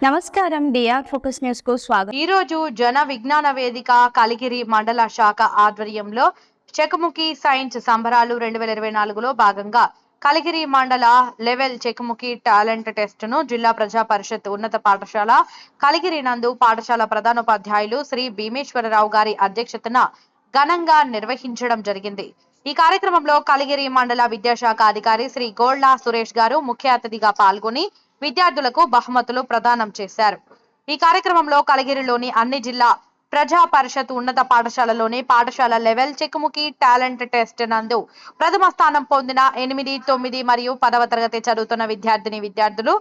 నమస్కారం DR focus న్యూస్కు స్వాగతం. ఈ రోజు జన విజ్ఞాన వేదిక కలిగిరి మండల శాఖ ఆధ్వర్యంలో చెకుముకి సైన్స్ సంబరాలు రెండు వేల ఇరవై నాలుగులో భాగంగా కలిగిరి మండల లెవెల్ చెకుముకి టాలెంట్ టెస్ట్ను జిల్లా ప్రజా పరిషత్ ఉన్నత పాఠశాల కలిగిరి నందు పాఠశాల ప్రధానోపాధ్యాయులు శ్రీ భీమేశ్వరరావు గారి అధ్యక్షతన ఘనంగా నిర్వహించడం జరిగింది. ఈ కార్యక్రమంలో కలిగిరి మండల విద్యాశాఖ అధికారి శ్రీ గోల్డా సురేష్ గారు ముఖ్య అతిథిగా పాల్గొని విద్యార్థులకు బహుమతులు ప్రదానం చేశారు. ఈ కార్యక్రమంలో కలిగిరిలోని అన్ని జిల్లా ప్రజా పరిషత్ ఉన్నత పాఠశాలలోని పాఠశాల లెవెల్ చెక్కుముకి టాలెంట్ టెస్ట్ నందు ప్రథమ స్థానం పొందిన ఎనిమిది తొమ్మిది మరియు పదవ తరగతి చదువుతున్న విద్యార్థిని విద్యార్థులు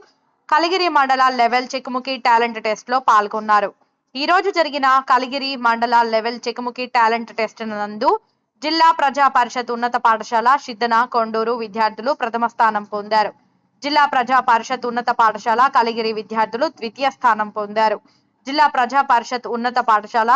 కలిగిరి మండల లెవెల్ చెక్కుముకి టాలెంట్ టెస్ట్లో పాల్గొన్నారు. ఈ రోజు జరిగిన కలిగిరి మండల లెవెల్ చెక్కుముకి టాలెంట్ టెస్ట్ నందు జిల్లా ప్రజా పరిషత్ ఉన్నత పాఠశాల సిద్ధన కొండూరు విద్యార్థులు ప్రథమ స్థానం పొందారు. జిల్లా ప్రజా పరిషత్ ఉన్నత పాఠశాల కలిగిరి విద్యార్థులు ద్వితీయ స్థానం పొందారు. జిల్లా ప్రజా పరిషత్ ఉన్నత పాఠశాల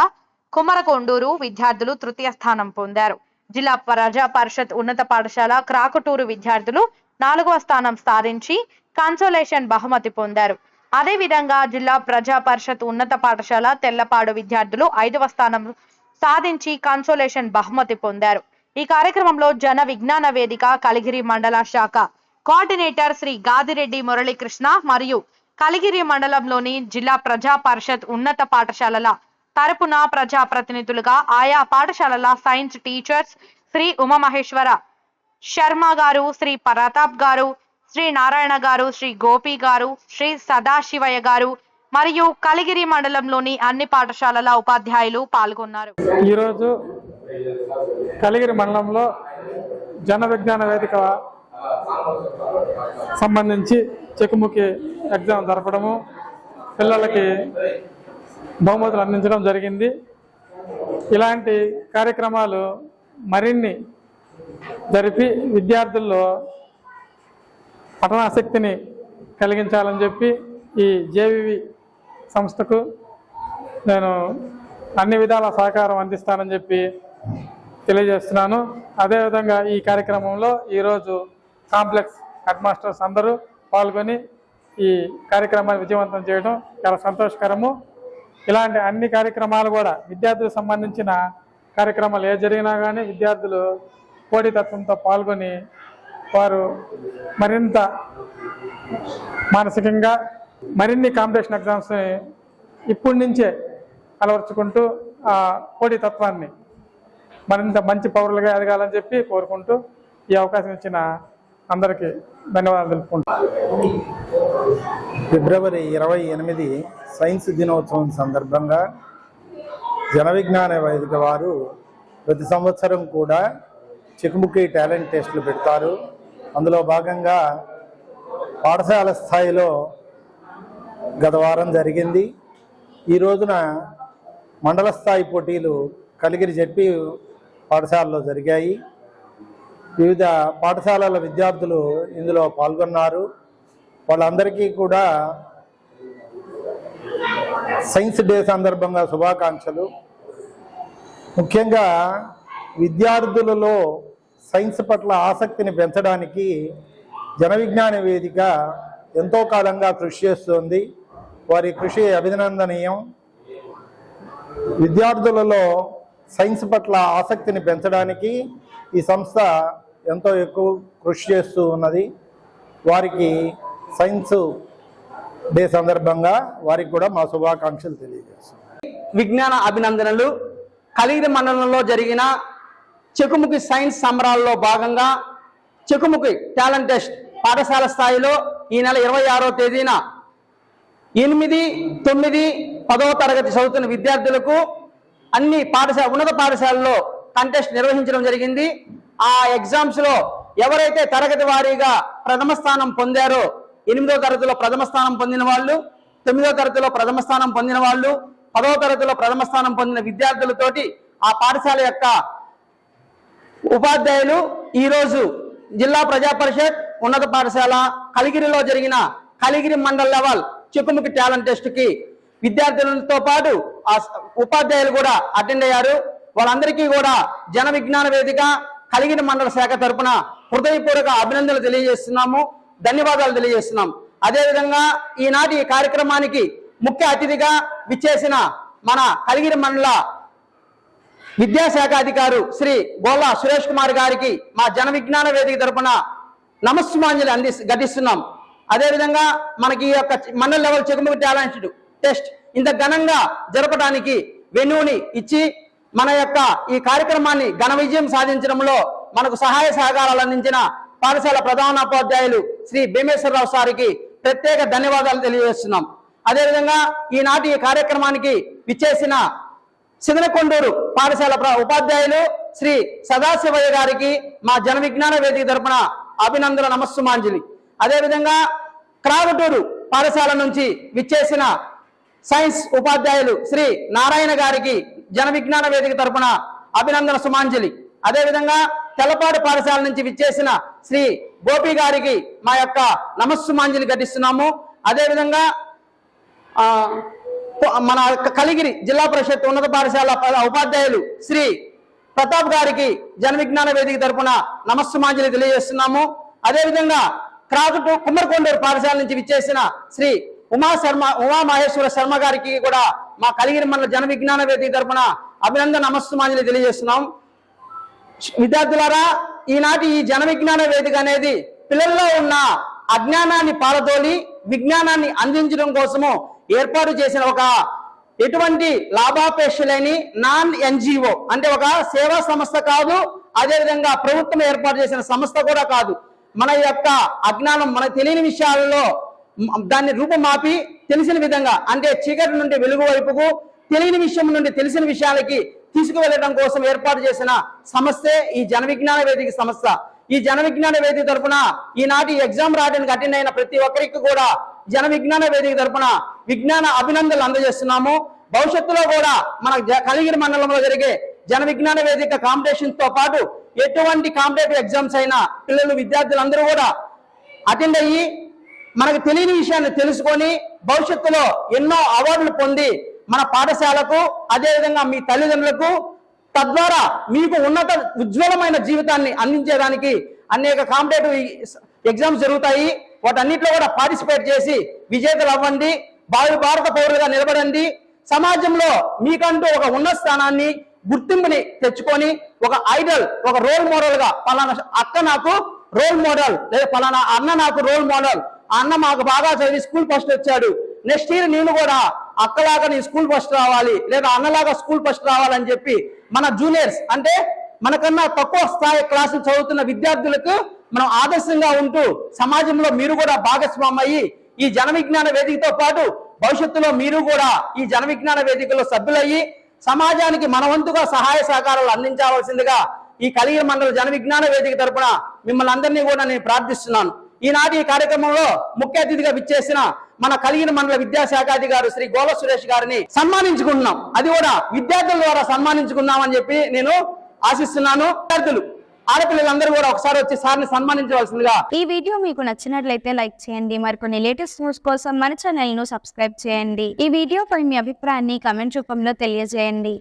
కుమరకొండూరు విద్యార్థులు తృతీయ స్థానం పొందారు. జిల్లా ప్రజా పరిషత్ ఉన్నత పాఠశాల క్రాకుటూరు విద్యార్థులు నాలుగవ స్థానం సాధించి కన్సోలేషన్ బహుమతి పొందారు. అదే విధంగా జిల్లా ప్రజా పరిషత్ ఉన్నత పాఠశాల తెల్లపాడు విద్యార్థులు ఐదవ స్థానం సాధించి కన్సోలేషన్ బహుమతి పొందారు. ఈ కార్యక్రమంలో జన విజ్ఞాన వేదిక కలిగిరి మండల శాఖ కోఆర్డినేటర్ శ్రీ గాదిరెడ్డి మురళీకృష్ణ మరియు కలిగిరి మండలంలోని జిల్లా ప్రజా పరిషత్ ఉన్నత పాఠశాలల తరపున ప్రజా ప్రతినిధులుగా ఆయా పాఠశాలల సైన్స్ టీచర్స్ శ్రీ ఉమామహేశ్వర శర్మ గారు శ్రీ ప్రతాప్ గారు శ్రీ నారాయణ గారు శ్రీ గోపి గారు శ్రీ సదాశివయ్య గారు మరియు కలిగిరి మండలంలోని అన్ని పాఠశాలల ఉపాధ్యాయులు పాల్గొన్నారు. ఈరోజు కలిగిరి మండలంలో జన విజ్ఞాన వేదిక సంబంధించి చెకుముకి ఎగ్జామ్ జరపడము. పిల్లలకి బహుమతులు అందించడం జరిగింది. ఇలాంటి కార్యక్రమాలు మరిన్ని జరిపి విద్యార్థుల్లో పఠనాసక్తిని కలిగించాలని చెప్పి ఈ జేవివి సంస్థకు నేను అన్ని విధాల సహకారం అందిస్తానని చెప్పి తెలియజేస్తున్నాను. అదేవిధంగా ఈ కార్యక్రమంలో ఈరోజు కాంప్లెక్స్ హెడ్ మాస్టర్స్ అందరూ పాల్గొని ఈ కార్యక్రమాన్ని విజయవంతం చేయడం చాలా సంతోషకరము. ఇలాంటి అన్ని కార్యక్రమాలు కూడా విద్యార్థులకు సంబంధించిన కార్యక్రమాలు ఏ జరిగినా కానీ విద్యార్థులు పోటీతత్వంతో పాల్గొని వారు మరింత మానసికంగా మరిన్ని కాంపిటీషన్ ఎగ్జామ్స్ని ఇప్పటి నుంచే అలవర్చుకుంటూ ఆ పోటీతత్వాన్ని మరింత మంచి పౌరులుగా ఎదగాలని చెప్పి కోరుకుంటూ ఈ అవకాశం ఇచ్చిన అందరికీ ధన్యవాదాలు తెలుపుకుంటాను ఫిబ్రవరి ఇరవై ఎనిమిది సైన్స్ దినోత్సవం సందర్భంగా జన విజ్ఞాన వేదిక వారు ప్రతి సంవత్సరం కూడా చిక్కుముక్కి టాలెంట్ టెస్టులు పెడతారు. అందులో భాగంగా పాఠశాల స్థాయిలో గత వారం జరిగింది. ఈ రోజున మండల స్థాయి పోటీలు కలిగిరి జడ్పీ పాఠశాలలో జరిగాయి. వివిధ పాఠశాలల విద్యార్థులు ఇందులో పాల్గొన్నారు. వాళ్ళందరికీ కూడా సైన్స్ డే సందర్భంగా శుభాకాంక్షలు. ముఖ్యంగా విద్యార్థులలో సైన్స్ పట్ల ఆసక్తిని పెంచడానికి జన విజ్ఞాన వేదిక ఎంతో కాలంగా కృషి చేస్తోంది. వారి కృషి అభినందనీయం. విద్యార్థులలో సైన్స్ పట్ల ఆసక్తిని పెంచడానికి ఈ సంస్థ ఎంతో ఎక్కువ కృషి చేస్తూ ఉన్నది. వారికి సైన్స్ డే సందర్భంగా వారికి కూడా మా శుభాకాంక్షలు తెలియజేస్తున్నాం. విజ్ఞాన అభినందనలు. కలిగిరి మండలంలో జరిగిన చెకుముకి సైన్స్ సంబరాల్లో భాగంగా చెకుముకి టాలెంట్ టెస్ట్ పాఠశాల స్థాయిలో ఈ నెల ఇరవై ఆరో తేదీన ఎనిమిది తొమ్మిది పదవ తరగతి చదువుతున్న విద్యార్థులకు అన్ని పాఠశాల ఉన్నత పాఠశాలలో కంటెస్ట్ నిర్వహించడం జరిగింది. ఆ ఎగ్జామ్స్లో ఎవరైతే తరగతి వారీగా ప్రథమ స్థానం పొందారో ఎనిమిదో తరగతిలో ప్రథమ స్థానం పొందిన వాళ్ళు తొమ్మిదో తరగతిలో ప్రథమ స్థానం పొందిన వాళ్ళు పదవ తరగతిలో ప్రథమ స్థానం పొందిన విద్యార్థులతోటి ఆ పాఠశాల యొక్క ఉపాధ్యాయులు ఈరోజు జిల్లా ప్రజా పరిషత్ ఉన్నత పాఠశాల కలిగిరిలో జరిగిన కలిగిరి మండల్ లెవెల్ చెక్కుముకి టాలెంట్ టెస్ట్కి విద్యార్థులతో పాటు ఆ ఉపాధ్యాయులు కూడా అటెండ్ అయ్యారు. వాళ్ళందరికీ కూడా జన విజ్ఞాన వేదిక కలిగిరి మండల శాఖ తరపున హృదయపూర్వక అభినందనలు తెలియజేస్తున్నాము ధన్యవాదాలు తెలియజేస్తున్నాం అదేవిధంగా ఈనాటి కార్యక్రమానికి ముఖ్య అతిథిగా విచ్చేసిన మన కలిగిరి మండల విద్యాశాఖ అధికారు శ్రీ గోలా సురేష్ కుమార్ గారికి మా జన విజ్ఞాన వేదిక తరపున నమస్సుమాంజలి అంది ఘటిస్తున్నాం అదేవిధంగా మనకి ఈ యొక్క మండల లెవెల్ చెకుముకి టాలెంట్ టెస్ట్ ఇంత ఘనంగా జరపడానికి వెన్యూని ఇచ్చి మన యొక్క ఈ కార్యక్రమాన్ని ఘన విజయం సాధించడంలో మనకు సహాయ సహకారాలు అందించిన పాఠశాల ప్రధానోపాధ్యాయులు శ్రీ భీమేశ్వరరావు సారికి ప్రత్యేక ధన్యవాదాలు తెలియజేస్తున్నాం. అదేవిధంగా ఈనాటి ఈ కార్యక్రమానికి విచ్చేసిన సిదనకొండూరు పాఠశాల ఉపాధ్యాయులు శ్రీ సదాశివయ్య గారికి మా జన విజ్ఞాన వేదిక తరపున అభినందన నమస్సుమాంజలి. అదేవిధంగా క్రాగటూరు పాఠశాల నుంచి విచ్చేసిన సైన్స్ ఉపాధ్యాయులు శ్రీ నారాయణ గారికి జన విజ్ఞాన వేదిక తరపున అభినందన సుమాంజలి. అదేవిధంగా తెల్లపాడు పాఠశాల నుంచి విచ్చేసిన శ్రీ గోపి గారికి మా యొక్క నమస్సుమాంజలి ఘటిస్తున్నాము అదేవిధంగా మన కలిగిరి జిల్లా పరిషత్ ఉన్నత పాఠశాల ఉపాధ్యాయులు శ్రీ ప్రతాప్ గారికి జన విజ్ఞాన వేదిక తరపున నమస్సుమాంజలి తెలియజేస్తున్నాము. అదేవిధంగా క్రాకుటు కుమ్మరకొండూరు పాఠశాల నుంచి విచ్చేసిన శ్రీ ఉమా శర్మ ఉమా మహేశ్వర శర్మ గారికి కూడా మా కలిగిరి మండల జన విజ్ఞాన వేదిక తరఫున అభినందన నమస్సుమాంజలి తెలియజేస్తున్నాం. విద్యార్థులారా ఈనాటి ఈ జన విజ్ఞాన వేదిక అనేది పిల్లల్లో ఉన్న అజ్ఞానాన్ని పారదోలి విజ్ఞానాన్ని అందించడం కోసము ఏర్పాటు చేసిన ఒక ఎటువంటి లాభాపేక్ష లేని నాన్ ఎన్జిఓ అంటే ఒక సేవా సంస్థ కాదు అదేవిధంగా ప్రభుత్వం ఏర్పాటు చేసిన సంస్థ కూడా కాదు. మన యొక్క అజ్ఞానం మన తెలియని విషయాలలో దాన్ని రూపుమాపి తెలిసిన విధంగా అంటే చీకటి నుండి వెలుగు వైపుకు తెలియని విషయం నుండి తెలిసిన విషయాలకి తీసుకువెళ్ళడం కోసం ఏర్పాటు చేసిన సంస్థే ఈ జన విజ్ఞాన వేదిక సంస్థ. ఈ జన విజ్ఞాన వేదిక తరఫున ఈనాటి ఎగ్జామ్ రాయడానికి అటెండ్ అయిన ప్రతి ఒక్కరికి కూడా జన విజ్ఞాన వేదిక తరఫున విజ్ఞాన అభినందనలు అందజేస్తున్నాము. భవిష్యత్తులో కూడా మన జ- కలిగిరి మండలంలో జరిగే జన విజ్ఞాన వేదిక కాంపిటీషన్స్తో పాటు ఎటువంటి కాంపిటేటివ్ ఎగ్జామ్స్ అయినా పిల్లలు విద్యార్థులందరూ కూడా అటెండ్ అయ్యి మనకు తెలియని విషయాన్ని తెలుసుకొని భవిష్యత్తులో ఎన్నో అవార్డులు పొంది మన పాఠశాలకు అదేవిధంగా మీ తల్లిదండ్రులకు తద్వారా మీకు ఉన్నత ఉజ్వలమైన జీవితాన్ని అందించేదానికి అనేక కాంపిటేటివ్ ఎగ్జామ్స్ జరుగుతాయి. వాటన్నిటిలో కూడా పార్టిసిపేట్ చేసి విజేతలు అవ్వండి. భావి భారత పౌరులుగా నిలబడండి. సమాజంలో మీకంటూ ఒక ఉన్నత స్థానాన్ని గుర్తింపుని తెచ్చుకొని ఒక ఐడల్ ఒక రోల్ మోడల్గా పలానా అక్క నాకు రోల్ మోడల్ లేదా పలానా అన్న నాకు రోల్ మోడల్ అన్న మాకు బాగా చదివి స్కూల్ ఫస్ట్ వచ్చాడు. నెక్స్ట్ ఇయర్ నేను కూడా అక్కలాగా నేను స్కూల్ ఫస్ట్ రావాలి లేదా అన్నలాగా స్కూల్ ఫస్ట్ రావాలని చెప్పి మన జూనియర్స్ అంటే మనకన్నా తక్కువ స్థాయి క్లాసులు చదువుతున్న విద్యార్థులకు మనం ఆదర్శంగా ఉంటూ సమాజంలో మీరు కూడా భాగస్వామ్యం అయ్యి ఈ జన విజ్ఞాన వేదికతో పాటు భవిష్యత్తులో మీరు కూడా ఈ జన విజ్ఞాన వేదికలో సభ్యులయ్యి సమాజానికి మనవంతుగా సహాయ సహకారాలు అందించవలసిందిగా ఈ కలిగి మండల జన విజ్ఞాన వేదిక తరపున మిమ్మల్ని అందరినీ కూడా నేను ప్రార్థిస్తున్నాను. ఈనాటి ఈ కార్యక్రమంలో ముఖ్య అతిథిగా విచ్చేసిన మన కలిగిన మండల విద్యాశాఖ అధికారి శ్రీ గోల సురేష్ గారిని సన్మానించుకుంటున్నాం. అది కూడా విద్యార్థుల ద్వారా సన్మానించుకున్నామని చెప్పి నేను ఆశిస్తున్నాను. విద్యార్థులు ఆడపిల్లలందరూ కూడా ఒకసారి వచ్చి సార్ని సన్మానించవలసిందిగా ఈ వీడియో మీకు నచ్చినట్లయితే లైక్ చేయండి. మరికొన్ని లేటెస్ట్ న్యూస్ కోసం మన ఛానల్ను సబ్స్క్రైబ్ చేయండి. ఈ వీడియోపై మీ అభిప్రాయాన్ని కమెంట్ రూపంలో తెలియజేయండి.